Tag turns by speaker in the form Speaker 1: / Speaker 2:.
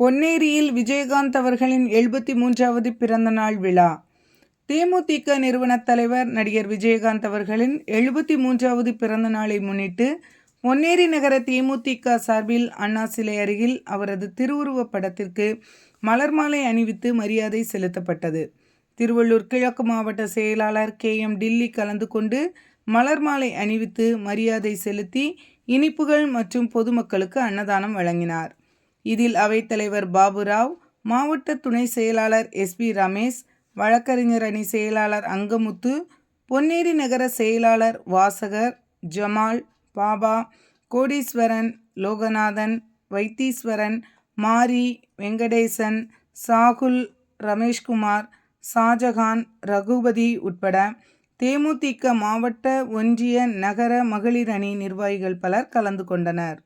Speaker 1: பொன்னேரியில் விஜயகாந்த் அவர்களின் எழுபத்தி மூன்றாவது பிறந்தநாள் விழா. தேமுதிக நிறுவனத் தலைவர் நடிகர் விஜயகாந்த் அவர்களின் எழுபத்தி மூன்றாவது பிறந்த நாளை முன்னிட்டு பொன்னேரி நகர தேமுதிக சார்பில் அண்ணா சிலை அருகில் அவரது திருவுருவப் படத்திற்கு மலர் மாலை அணிவித்து மரியாதை செலுத்தப்பட்டது. திருவள்ளூர் கிழக்கு மாவட்ட செயலாளர் கே. எம். டில்லி கலந்து கொண்டு மலர் மாலை அணிவித்து மரியாதை செலுத்தி இனிப்புகள் மற்றும் பொதுமக்களுக்கு அன்னதானம் வழங்கினார். இதில் அவைத்தலைவர் பாபுராவ் மாவட்ட துணை செயலாளர் எஸ்பி ரமேஷ் வழக்கறிஞர் அணி செயலாளர் அங்கமுத்து பொன்னேரி நகர செயலாளர் வாசகர் ஜமால் பாபா கோடீஸ்வரன் லோகநாதன் வைத்தீஸ்வரன் மாரி வெங்கடேசன் சாகுல் ரமேஷ்குமார் ஷாஜகான் ரகுபதி உட்பட தேமுதிக மாவட்ட ஒன்றிய நகர மகளிர் அணி நிர்வாகிகள் பலர் கலந்து கொண்டனர்.